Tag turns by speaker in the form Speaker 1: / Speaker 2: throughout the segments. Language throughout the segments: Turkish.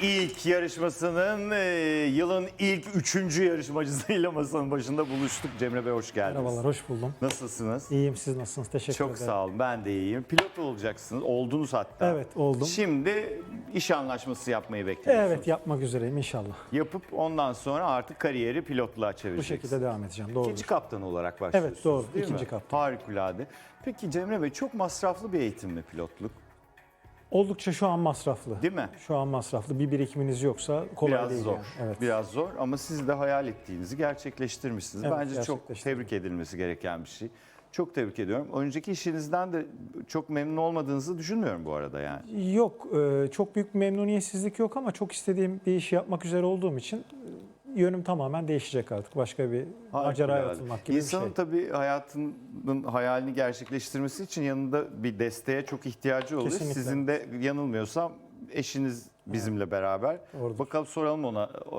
Speaker 1: ilk yarışmasının e, yılın ilk üçüncü yarışmacısıyla masanın başında buluştuk. Cemre Bey hoş geldiniz.
Speaker 2: Merhabalar, hoş buldum.
Speaker 1: Nasılsınız?
Speaker 2: İyiyim, siz nasılsınız? Teşekkür
Speaker 1: Çok
Speaker 2: ederim.
Speaker 1: sağ olun. Ben de iyiyim. Pilot olacaksınız. Oldunuz hatta.
Speaker 2: Evet, oldum.
Speaker 1: Şimdi iş anlaşması yapmayı bekliyorsunuz.
Speaker 2: Evet, yapmak üzereyim inşallah.
Speaker 1: Yapıp ondan sonra artık kariyeri pilotluğa
Speaker 2: Bu
Speaker 1: çevireceksiniz.
Speaker 2: şekilde devam edeceğim. Doğru.
Speaker 1: İkinci kaptan olarak başlıyorsunuz.
Speaker 2: Evet, doğru.
Speaker 1: değil
Speaker 2: İkinci kaptan.
Speaker 1: Harikulade. Peki Cemre Bey çok masraflı bir eğitim mi pilotluk?
Speaker 2: Oldukça şu an masraflı.
Speaker 1: Değil mi?
Speaker 2: Şu an masraflı. Bir birikiminiz yoksa kolay
Speaker 1: Biraz
Speaker 2: değil.
Speaker 1: zor.
Speaker 2: yani. Evet.
Speaker 1: Biraz zor ama siz de hayal ettiğinizi gerçekleştirmişsiniz.
Speaker 2: Evet,
Speaker 1: Bence çok
Speaker 2: gerçekleştirdim.
Speaker 1: tebrik edilmesi gereken bir şey. Çok tebrik ediyorum. Önceki işinizden de çok memnun olmadığınızı düşünmüyorum bu arada yani.
Speaker 2: Yok, e, çok büyük memnuniyetsizlik yok ama çok istediğim bir işi yapmak üzere olduğum için yönüm tamamen değişecek artık. Başka bir maceraya atılmak gibi
Speaker 1: İnsanın
Speaker 2: bir şey.
Speaker 1: tabii hayatının hayalini gerçekleştirmesi için yanında bir desteğe çok ihtiyacı oluyor.
Speaker 2: Kesinlikle.
Speaker 1: Sizin de yanılmıyorsam eşiniz bizimle beraber.
Speaker 2: Doğrudur.
Speaker 1: Bakalım soralım ona. Ee,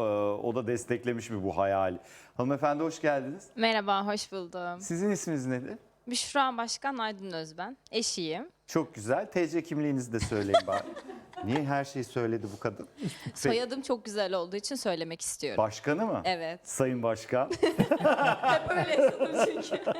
Speaker 1: O da desteklemiş mi bu hayali? Hanımefendi hoş geldiniz.
Speaker 3: Merhaba, hoş buldum.
Speaker 1: Sizin isminiz nedir?
Speaker 3: Büşra Başkan Aydın Özben, eşiyim.
Speaker 1: Çok güzel. TC kimliğinizi de söyleyin bari. Niye her şeyi söyledi bu kadın?
Speaker 3: Soyadım çok güzel olduğu için söylemek istiyorum.
Speaker 1: Başkanı mı?
Speaker 3: Evet.
Speaker 1: Sayın Başkan.
Speaker 3: Hep öyle yazılır çünkü.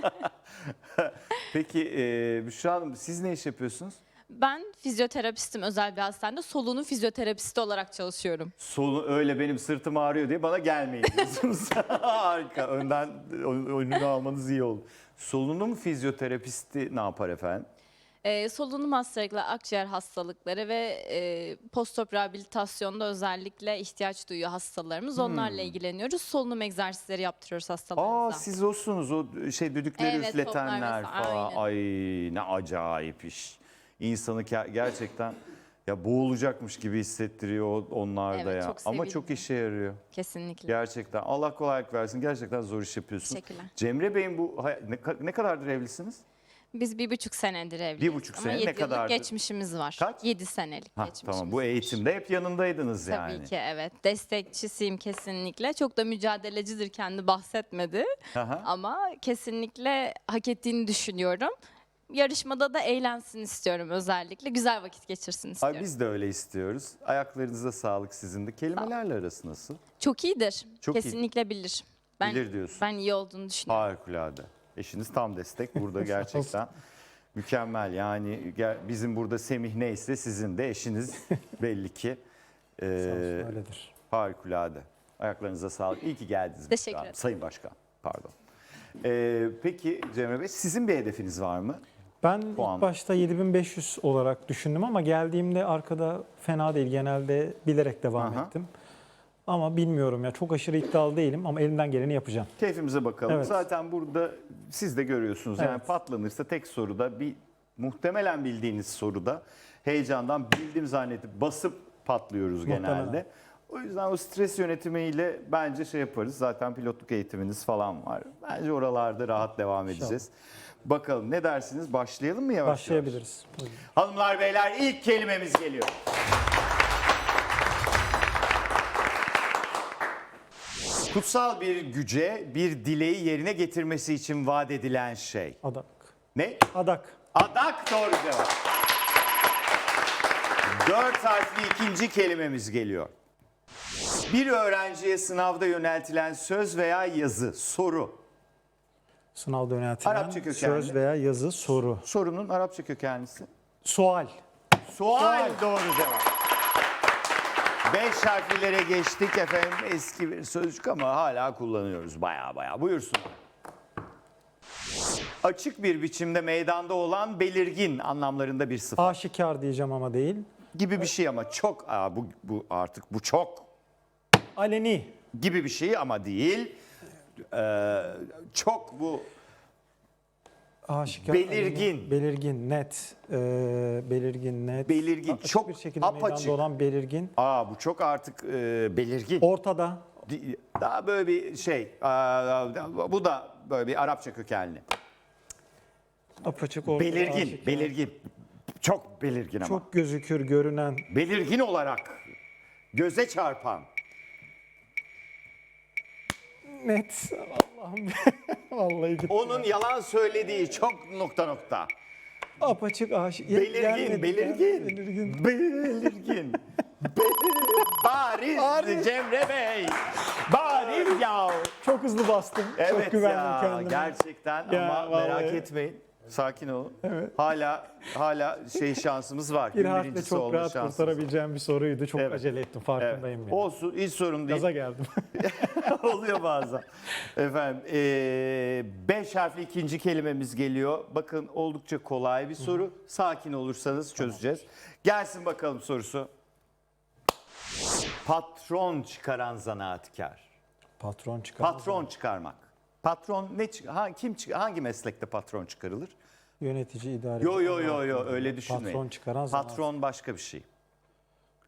Speaker 1: Peki e, Büşra Hanım siz ne iş yapıyorsunuz?
Speaker 3: Ben fizyoterapistim özel bir hastanede. Solunum fizyoterapisti olarak çalışıyorum.
Speaker 1: Solu öyle benim sırtım ağrıyor diye bana gelmeyin diyorsunuz. Harika. Önden ön- önünü almanız iyi oldu. Solunum fizyoterapisti ne yapar efendim?
Speaker 3: Ee, solunum hastalıkları, akciğer hastalıkları ve e, postop rehabilitasyonda özellikle ihtiyaç duyuyor hastalarımız. Onlarla ilgileniyoruz. Solunum egzersizleri yaptırıyoruz hastalarımıza.
Speaker 1: Aa siz olsunuz o şey düdükleri
Speaker 3: Evet,
Speaker 1: üfletenler
Speaker 3: onlar mesela,
Speaker 1: falan.
Speaker 3: aynen.
Speaker 1: Ay ne acayip iş. İnsanı ke- gerçekten ya boğulacakmış gibi hissettiriyor o- onlar da
Speaker 3: Evet,
Speaker 1: ya.
Speaker 3: çok
Speaker 1: Ama
Speaker 3: sevindim.
Speaker 1: çok işe yarıyor.
Speaker 3: Kesinlikle.
Speaker 1: Gerçekten. Allah kolaylık versin. Gerçekten zor iş yapıyorsun.
Speaker 3: Teşekkürler.
Speaker 1: Cemre Bey'in bu hay- ne, ka- ne kadardır evlisiniz?
Speaker 3: Biz bir buçuk senedir evliyiz.
Speaker 1: buçuk
Speaker 3: Ama
Speaker 1: sene, ne
Speaker 3: yıllık
Speaker 1: kadardı?
Speaker 3: geçmişimiz var.
Speaker 1: Kaç?
Speaker 3: Yedi senelik
Speaker 1: Ha,
Speaker 3: geçmişimiz
Speaker 1: tamam bu
Speaker 3: var.
Speaker 1: eğitimde hep yanındaydınız
Speaker 3: Tabii
Speaker 1: yani.
Speaker 3: ki evet. Destekçisiyim kesinlikle. Çok da mücadelecidir kendi bahsetmedi.
Speaker 1: Aha.
Speaker 3: Ama kesinlikle hak ettiğini düşünüyorum. Yarışmada da eğlensin istiyorum özellikle. Güzel vakit geçirsin istiyorum.
Speaker 1: Ay biz de öyle istiyoruz. Ayaklarınıza sağlık sizin de. Kelimelerle arası nasıl?
Speaker 3: Çok iyidir.
Speaker 1: Çok iyi.
Speaker 3: kesinlikle bilir. Ben,
Speaker 1: Bilir diyorsun.
Speaker 3: Ben iyi olduğunu düşünüyorum.
Speaker 1: Harikulade. Eşiniz tam destek burada gerçekten. Mükemmel yani bizim burada Semih neyse sizin de eşiniz belli ki.
Speaker 2: Sağ
Speaker 1: Ee,
Speaker 2: öyledir.
Speaker 1: harikulade. Ayaklarınıza sağlık. İyi ki geldiniz.
Speaker 3: Teşekkür ederim.
Speaker 1: Sayın Başkan pardon. Ee, peki Cemre Bey sizin bir hedefiniz var mı?
Speaker 2: Ben
Speaker 1: puan.
Speaker 2: ilk başta 7500 olarak düşündüm ama geldiğimde arkada fena değil. Genelde bilerek devam
Speaker 1: Aha.
Speaker 2: ettim. Ama bilmiyorum ya çok aşırı iddialı değilim ama elimden geleni yapacağım.
Speaker 1: Keyfimize bakalım.
Speaker 2: Evet.
Speaker 1: Zaten burada siz de görüyorsunuz. Yani
Speaker 2: Evet.
Speaker 1: patlanırsa tek soruda bir muhtemelen bildiğiniz soruda heyecandan bildim zannedip basıp patlıyoruz
Speaker 2: Muhtemelen.
Speaker 1: genelde. O yüzden o stres yönetimiyle bence şey yaparız. Zaten pilotluk eğitiminiz falan var. Bence oralarda rahat devam edeceğiz. Bakalım ne dersiniz? Başlayalım mı yavaş yavaş?
Speaker 2: Başlayabiliriz. Buyurun.
Speaker 1: Hanımlar beyler ilk kelimemiz geliyor. Kutsal bir güce bir dileği yerine getirmesi için vaat edilen şey.
Speaker 2: Adak.
Speaker 1: Ne?
Speaker 2: Adak.
Speaker 1: Adak doğru cevap. Dört harfli ikinci kelimemiz geliyor. Bir öğrenciye sınavda yöneltilen söz veya yazı, soru.
Speaker 2: Sınavda yöneltilen
Speaker 1: Arapça kökenli.
Speaker 2: söz veya yazı soru.
Speaker 1: Sorunun Arapça kökenlisi.
Speaker 2: Sual.
Speaker 1: Sual doğru cevap. Beş harflilere geçtik efendim. Eski bir sözcük ama hala kullanıyoruz baya baya. Buyursun. Açık bir biçimde meydanda olan belirgin anlamlarında bir sıfat.
Speaker 2: Aşikar diyeceğim ama değil.
Speaker 1: Gibi bir şey ama çok aa, bu, bu artık bu çok
Speaker 2: Aleni.
Speaker 1: gibi bir şey ama değil. Ee, çok bu
Speaker 2: Aşikar.
Speaker 1: Belirgin.
Speaker 2: belirgin. Net. Ee, belirgin. Net.
Speaker 1: Belirgin,
Speaker 2: Açık
Speaker 1: çok
Speaker 2: bir şekilde
Speaker 1: apaçık.
Speaker 2: meydanda olan belirgin.
Speaker 1: aa bu çok artık e, belirgin.
Speaker 2: Ortada.
Speaker 1: Di- Daha böyle bir şey. aa, bu da böyle bir Arapça kökenli.
Speaker 2: Apaçık ortada.
Speaker 1: Belirgin,
Speaker 2: aşikar.
Speaker 1: belirgin. Çok belirgin ama.
Speaker 2: Çok gözükür, görünen.
Speaker 1: Belirgin olarak göze çarpan.
Speaker 2: Net. Vallahi gitti.
Speaker 1: Onun yalan söylediği çok nokta nokta.
Speaker 2: Apaçık aşık.
Speaker 1: Belirgin, belirgin.
Speaker 2: belirgin.
Speaker 1: Belirgin. Belirgin. Bariz Cemre Bey. Bariz ya.
Speaker 2: Çok hızlı bastım. çok
Speaker 1: Evet
Speaker 2: güvendim
Speaker 1: ya
Speaker 2: kendime.
Speaker 1: gerçekten
Speaker 2: Ya,
Speaker 1: ama merak
Speaker 2: vallahi.
Speaker 1: etmeyin. Sakin olun.
Speaker 2: Evet.
Speaker 1: Hala hala şey şansımız var.
Speaker 2: Bir harfle çok rahat kurtarabileceğim bir soruydu. Çok
Speaker 1: Evet.
Speaker 2: acele ettim
Speaker 1: Evet.
Speaker 2: farkındayım. yani.
Speaker 1: Olsun hiç sorun değil.
Speaker 2: Gaza geldim.
Speaker 1: Oluyor bazen. Efendim eee, beş harfli ikinci kelimemiz geliyor. Bakın oldukça kolay bir soru. Sakin olursanız çözeceğiz. Gelsin bakalım sorusu. Patron çıkaran zanaatkar.
Speaker 2: Patron çıkar.
Speaker 1: Patron çıkarmak. Patron ne çık- ha, kim çık- hangi meslekte patron çıkarılır?
Speaker 2: Yönetici, idare.
Speaker 1: Yo yo yo yo öyle düşünmeyin.
Speaker 2: Patron çıkaran zanaat.
Speaker 1: Patron başka bir şey.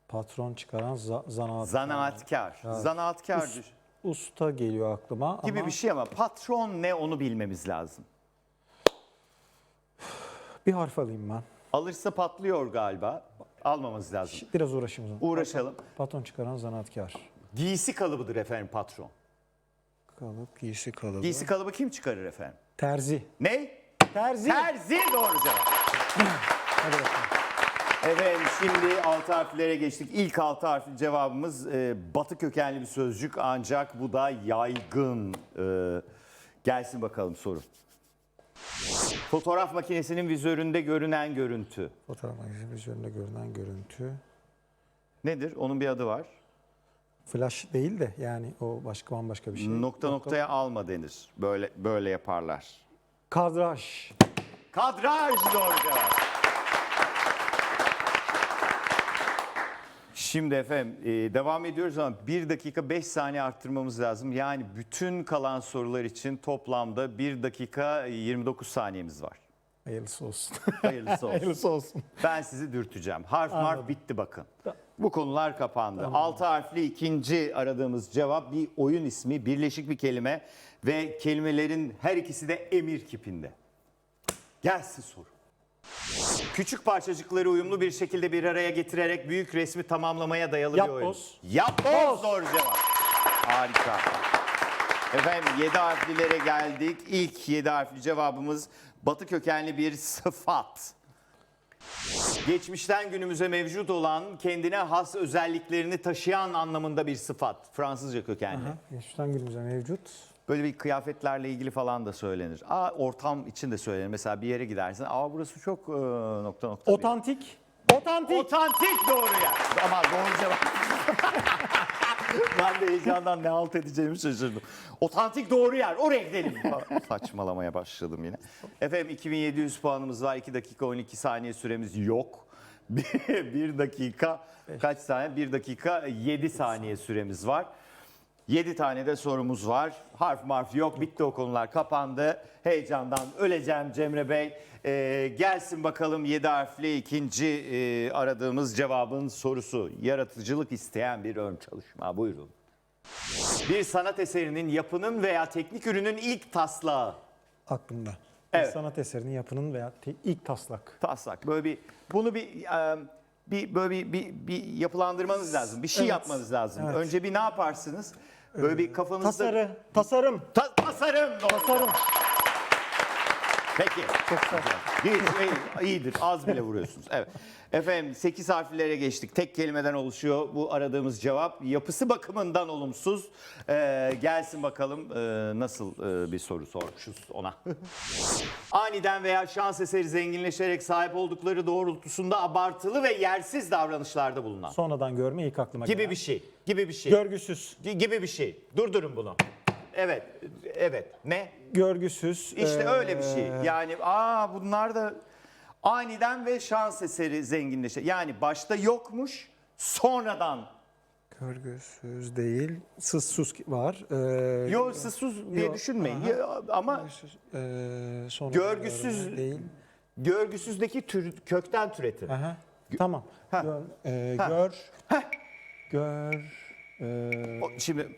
Speaker 2: Patron çıkaran za- zanaat.
Speaker 1: Zanaatkar. Zanaatkar düş-
Speaker 2: Usta geliyor aklıma
Speaker 1: gibi
Speaker 2: ama
Speaker 1: bir şey ama patron ne onu bilmemiz lazım.
Speaker 2: bir harf alayım ben.
Speaker 1: Alırsa patlıyor galiba. Almamız lazım.
Speaker 2: Biraz uğraşayım o zaman.
Speaker 1: Uğraşalım.
Speaker 2: Patron çıkaran zanaatkar.
Speaker 1: Giysi kalıbıdır efendim patron.
Speaker 2: Kalıp, giysi kalıbı.
Speaker 1: Giysi kalıbı kim çıkarır efendim?
Speaker 2: Terzi.
Speaker 1: Ne?
Speaker 2: Terzi.
Speaker 1: Terzi doğru cevap.
Speaker 2: Hadi bakalım.
Speaker 1: Efendim şimdi altı harflere geçtik. İlk altı harfli cevabımız e, batı kökenli bir sözcük ancak bu da yaygın. E, gelsin bakalım soru. Fotoğraf makinesinin vizöründe görünen görüntü.
Speaker 2: Fotoğraf makinesi vizyonunda görünen görüntü.
Speaker 1: Nedir? Onun bir adı var.
Speaker 2: Flash değil de yani o başka bambaşka bir şey.
Speaker 1: Nokta noktaya alma denir. Böyle böyle yaparlar.
Speaker 2: Kadraj.
Speaker 1: Kadraj doğru cevap. Şimdi efendim e, devam ediyoruz ama 1 dakika 5 saniye arttırmamız lazım. Yani bütün kalan sorular için toplamda 1 dakika 29 saniyemiz var.
Speaker 2: Hayırlısı olsun.
Speaker 1: Hayırlısı olsun.
Speaker 2: Hayırlısı olsun.
Speaker 1: Ben sizi dürteceğim. Harf
Speaker 2: Anladım.
Speaker 1: bitti bakın. Bu konular kapandı. 6 harfli ikinci aradığımız cevap bir oyun ismi, birleşik bir kelime ve kelimelerin her ikisi de emir kipinde. Gelsin soru. Küçük parçacıkları uyumlu bir şekilde bir araya getirerek büyük resmi tamamlamaya dayalı bir oyun.
Speaker 2: Yapboz.
Speaker 1: Yapboz doğru cevap. Harika. Efendim 7 harflilere geldik. İlk 7 harfli cevabımız batı kökenli bir sıfat. Geçmişten günümüze mevcut olan kendine has özelliklerini taşıyan anlamında bir sıfat. Fransızca kökenli.
Speaker 2: Geçmişten günümüze mevcut.
Speaker 1: Böyle bir kıyafetlerle ilgili falan da söylenir. Aa, ortam için de söylenir. Mesela bir yere gidersin. Aa burası çok e, nokta nokta. bir-
Speaker 2: Otantik. Otantik.
Speaker 1: Otantik doğru ya. Ama doğru cevap. ben de heyecandan ne alt edeceğimi şaşırdım. Otantik doğru yer. Oraya gidelim. Saçmalamaya başladım yine. Efendim 2700 puanımız var. 2 dakika 12 saniye süremiz yok. 1 dakika kaç saniye? 1 dakika 7 saniye süremiz var. 7 tane de sorumuz var. Harf marf yok. Bitti o konular kapandı. Heyecandan öleceğim Cemre Bey. Ee, gelsin bakalım 7 harfli ikinci e, aradığımız cevabın sorusu. Yaratıcılık isteyen bir ön çalışma. Buyurun. Bir sanat eserinin yapının veya teknik ürünün ilk taslağı.
Speaker 2: Aklımda.
Speaker 1: Evet.
Speaker 2: Bir sanat eserinin yapının veya te- ilk taslak.
Speaker 1: Taslak. Böyle bir bunu bir e, bir böyle bir, bir, bir yapılandırmanız lazım. Bir şey
Speaker 2: Evet.
Speaker 1: yapmanız lazım.
Speaker 2: Evet.
Speaker 1: Önce bir ne yaparsınız? Böyle bir kafanızda
Speaker 2: Tasarı. Tasarım.
Speaker 1: Ta- tasarım. doğru.
Speaker 2: Tasarım.
Speaker 1: Peki.
Speaker 2: Çok sağ ol.
Speaker 1: İyi, iyi, iyidir. Az bile vuruyorsunuz. Evet. Efendim 8 harflere geçtik. Tek kelimeden oluşuyor bu aradığımız cevap. Yapısı bakımından olumsuz. Ee, gelsin bakalım ee, nasıl ee, bir soru sormuşuz ona. Aniden veya şans eseri zenginleşerek sahip oldukları doğrultusunda abartılı ve yersiz davranışlarda bulunan.
Speaker 2: Sonradan görme ilk aklıma
Speaker 1: Gibi
Speaker 2: gelen.
Speaker 1: bir şey. Gibi bir şey.
Speaker 2: Görgüsüz.
Speaker 1: gibi bir şey. Durdurun bunu. Evet. Evet. Ne?
Speaker 2: Görgüsüz.
Speaker 1: İşte
Speaker 2: ee,
Speaker 1: öyle bir şey. Yani aa bunlar da aniden ve şans eseri zenginleşe. Yani başta yokmuş, sonradan.
Speaker 2: Görgüsüz değil. Sız sus var. Ee,
Speaker 1: Yo sızsız diye
Speaker 2: Yo,
Speaker 1: düşünmeyin.
Speaker 2: aha.
Speaker 1: Ama
Speaker 2: görgüsüz, ee,
Speaker 1: Görgüsüz-
Speaker 2: değil.
Speaker 1: görgüsüzdeki tür, kökten türetir.
Speaker 2: Aha. Tamam.
Speaker 1: Ha.
Speaker 2: Gör, ee,
Speaker 1: Ha.
Speaker 2: gör.
Speaker 1: Heh.
Speaker 2: Gör. ee,
Speaker 1: O- Şimdi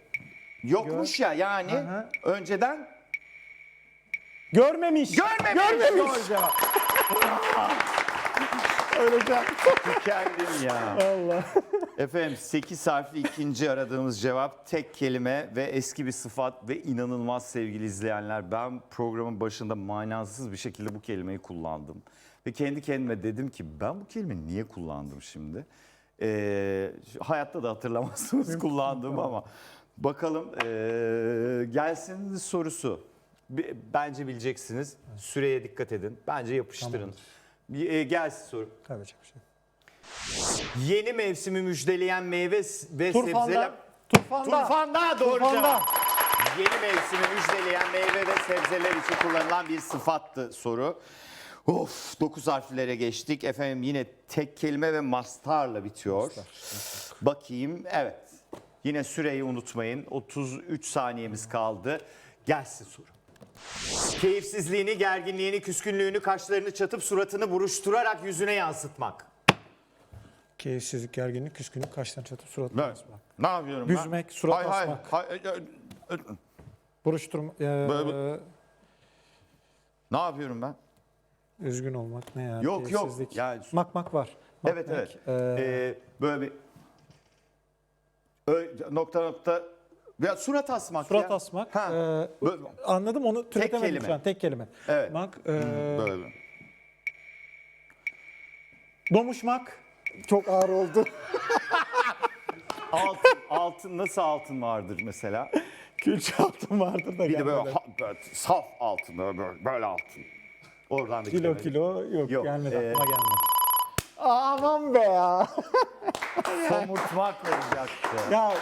Speaker 1: yokmuş ya yani
Speaker 2: Aha.
Speaker 1: önceden
Speaker 2: görmemiş.
Speaker 1: görmemiş.
Speaker 2: Görmemiş.
Speaker 1: Doğru cevap.
Speaker 2: Öleceğim.
Speaker 1: Ya.
Speaker 2: Allah.
Speaker 1: Efendim 8 harfli ikinci aradığımız cevap tek kelime ve eski bir sıfat ve inanılmaz sevgili izleyenler. Ben programın başında manasız bir şekilde bu kelimeyi kullandım. Ve kendi kendime dedim ki ben bu kelimeyi niye kullandım şimdi? Ee, hayatta da hatırlamazsınız kullandığımı ama bakalım ee, gelsin sorusu. Bence bileceksiniz. Süreye dikkat edin. Bence yapıştırın. Bir, ee, gelsin soru.
Speaker 2: Kaybedecek bir şey.
Speaker 1: Yeni mevsimi müjdeleyen meyve s- ve sebzeler...
Speaker 2: Turfanda. Turfanda.
Speaker 1: Turfanda doğru
Speaker 2: Turfanda.
Speaker 1: Yeni mevsimi müjdeleyen meyve ve sebzeler için kullanılan bir sıfattı soru. Of 9 harflere geçtik. Efendim yine tek kelime ve mastarla bitiyor. Bakayım evet. Yine süreyi unutmayın. 33 saniyemiz kaldı. Gelsin soru. Keyifsizliğini, gerginliğini, küskünlüğünü, kaşlarını çatıp suratını buruşturarak yüzüne yansıtmak.
Speaker 2: Keyifsizlik, gerginlik, küskünlük, kaşlarını çatıp suratına
Speaker 1: Evet.
Speaker 2: asmak.
Speaker 1: Ne yapıyorum ben?
Speaker 2: Büzmek, surat
Speaker 1: hayır,
Speaker 2: asmak.
Speaker 1: hayır, hayır.
Speaker 2: Buruşturma, ee,
Speaker 1: Böyle- Ne yapıyorum ben?
Speaker 2: üzgün olmak ne ya?
Speaker 1: Yok, yok.
Speaker 2: Keyifsizlik.
Speaker 1: Yani-
Speaker 2: Makmak var.
Speaker 1: Evet
Speaker 2: Makmak,
Speaker 1: evet.
Speaker 2: ee,
Speaker 1: Ee, böyle bir Ö- nokta nokta ya surat asmak
Speaker 2: surat
Speaker 1: ya.
Speaker 2: asmak.
Speaker 1: Ha.
Speaker 2: ee,
Speaker 1: Böyle,
Speaker 2: anladım onu türetemedim
Speaker 1: kelime.
Speaker 2: şu an. Tek kelime.
Speaker 1: Evet.
Speaker 2: Mak, ee,
Speaker 1: böyle.
Speaker 2: domuşmak. Çok ağır oldu.
Speaker 1: Altın, altın nasıl altın vardır mesela?
Speaker 2: Külçe altın vardır da
Speaker 1: Bir de böyle,
Speaker 2: gelmedi.
Speaker 1: ha- böyle saf altın böyle, böyle, böyle altın. Oradan da
Speaker 2: Kilo
Speaker 1: gidemedim.
Speaker 2: kilo yok,
Speaker 1: Yok,
Speaker 2: gelmedi
Speaker 1: ee,
Speaker 2: aklıma gelmedi. Aman be ya.
Speaker 1: Somurtmak olacaktı.
Speaker 2: ya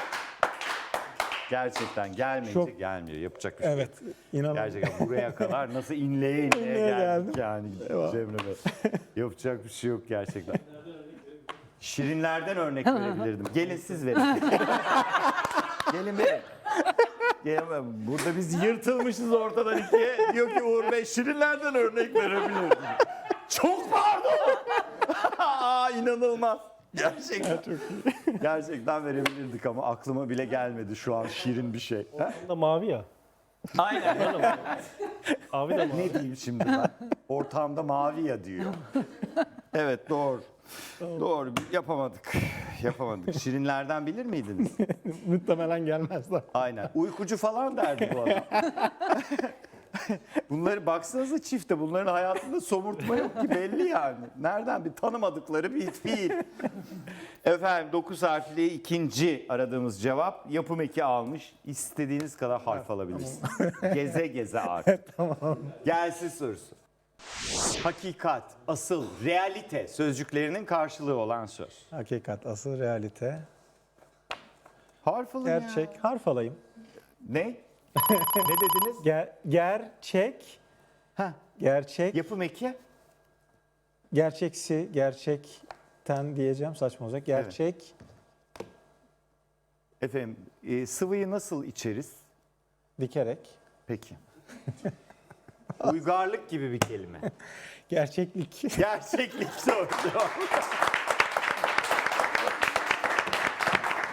Speaker 1: Gerçekten gelmeyince
Speaker 2: Çok-
Speaker 1: gelmiyor. Yapacak bir şey yok.
Speaker 2: evet inanın.
Speaker 1: Gerçekten buraya kadar nasıl inleye inleye
Speaker 2: İnleye
Speaker 1: geldik
Speaker 2: geldim.
Speaker 1: yani Cemre Bey. Yapacak bir şey yok gerçekten. Şirinlerden örnek verebilirdim. Gelin siz verin. Gelin verin. Gelin, burada biz yırtılmışız ortadan ikiye. Diyor ki Uğur Bey şirinlerden örnek verebilirdim. Çok pardon. Aa, inanılmaz. Gerçekten. Gerçekten verebilirdik ama aklıma bile gelmedi şu an şirin bir şey. Ha?
Speaker 4: da mavi ya.
Speaker 1: Aynen.
Speaker 4: Abi de mavi.
Speaker 1: Ne diyeyim şimdi ben? Ortağımda mavi ya diyor. Evet doğru. Doğru yapamadık. Yapamadık. Şirinlerden bilir miydiniz?
Speaker 2: Muhtemelen gelmezler.
Speaker 1: Aynen. Uykucu falan derdi bu adam. Bunları baksanıza çifte bunların hayatında somurtma yok ki belli yani. Nereden bir tanımadıkları bir fiil. Efendim 9 harfli ikinci aradığımız cevap yapım eki almış. İstediğiniz kadar harf alabilirsiniz. Geze geze artık. Gelsin sorusu. Hakikat, asıl, realite sözcüklerinin karşılığı olan söz.
Speaker 2: Hakikat, asıl realite.
Speaker 1: Harf alın ya.
Speaker 2: Gerçek, harf alayım.
Speaker 1: Ne? ne dediniz?
Speaker 2: Ger, gerçek,
Speaker 1: Heh,
Speaker 2: gerçek,
Speaker 1: yapım eki.
Speaker 2: gerçeksi, gerçekten diyeceğim saçma olacak. Gerçek,
Speaker 1: Efendim e, sıvıyı nasıl içeriz?
Speaker 2: dikerek,
Speaker 1: Peki. Uygarlık gibi bir kelime.
Speaker 2: gerçeklik.
Speaker 1: Gerçeklik doğru cevap.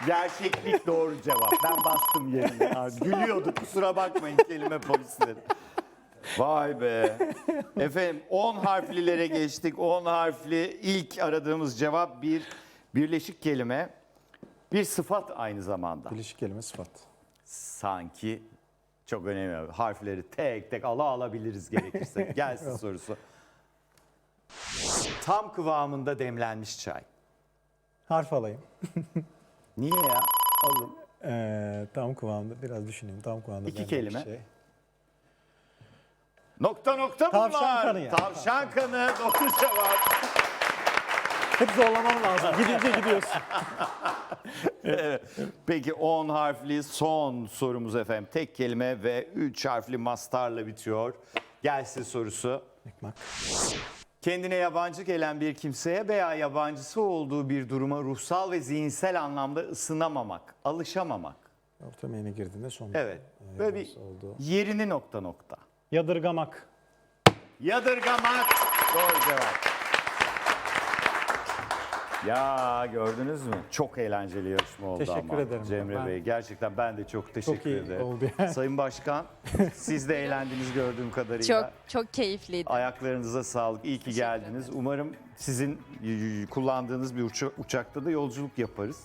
Speaker 1: Gerçeklik doğru cevap. Ben bastım yerine. Ha, Gülüyordu kusura bakmayın kelime polisleri. Vay be. Efendim 10 harflilere geçtik. 10 harfli ilk aradığımız cevap bir birleşik kelime. Bir sıfat aynı zamanda.
Speaker 2: Birleşik kelime sıfat.
Speaker 1: sanki çok önemli. Harfleri tek tek ala alabiliriz gerekirse. Gelsin sorusu. Tam kıvamında demlenmiş çay.
Speaker 2: Harf alayım.
Speaker 1: Niye ya? Alın.
Speaker 2: Ee, tam kıvamda, biraz düşüneyim. Tam kıvamda.
Speaker 1: İki
Speaker 2: bir
Speaker 1: kelime.
Speaker 2: Şey.
Speaker 1: Nokta nokta bunlar.
Speaker 2: Tavşan kanı ya.
Speaker 1: Tavşan kanı doğru cevap.
Speaker 2: Hep zorlamam lazım. Gidince gidiyorsun.
Speaker 1: Evet. Peki 10 harfli son sorumuz efendim. Tek kelime ve 3 harfli mastarla bitiyor. Gelsin sorusu.
Speaker 2: Ekmek.
Speaker 1: Kendine yabancı gelen bir kimseye veya yabancısı olduğu bir duruma ruhsal ve zihinsel anlamda ısınamamak, alışamamak.
Speaker 2: Orta meyine girdiğinde son.
Speaker 1: Evet. Böyle bir
Speaker 2: oldu.
Speaker 1: yerini nokta nokta.
Speaker 2: Yadırgamak.
Speaker 1: Yadırgamak. Doğru cevap. Ya gördünüz mü? Çok eğlenceli yarışma oldu
Speaker 2: Teşekkür
Speaker 1: ama.
Speaker 2: ederim.
Speaker 1: Cemre
Speaker 2: Ben-
Speaker 1: Bey gerçekten ben de çok teşekkür
Speaker 2: iyi
Speaker 1: ederim.
Speaker 2: oldu yani.
Speaker 1: Sayın Başkan siz de eğlendiniz gördüğüm kadarıyla.
Speaker 3: Çok çok keyifliydi.
Speaker 1: Ayaklarınıza sağlık. İyi ki
Speaker 3: Teşekkür
Speaker 1: geldiniz. Umarım sizin y- kullandığınız bir uça- uçakta da yolculuk yaparız.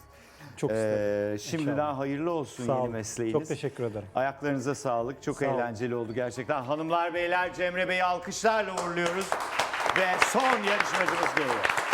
Speaker 2: Çok isterim.
Speaker 1: Ee, şimdiden
Speaker 2: İnşallah.
Speaker 1: hayırlı olsun
Speaker 2: Sağ
Speaker 1: yeni
Speaker 2: olun.
Speaker 1: mesleğiniz.
Speaker 2: Çok teşekkür ederim.
Speaker 1: Ayaklarınıza sağlık. Çok
Speaker 2: Sağ olun.
Speaker 1: eğlenceli oldu gerçekten. Hanımlar beyler Cemre Bey'i alkışlarla uğurluyoruz. Ve son yarışmacımız geliyor.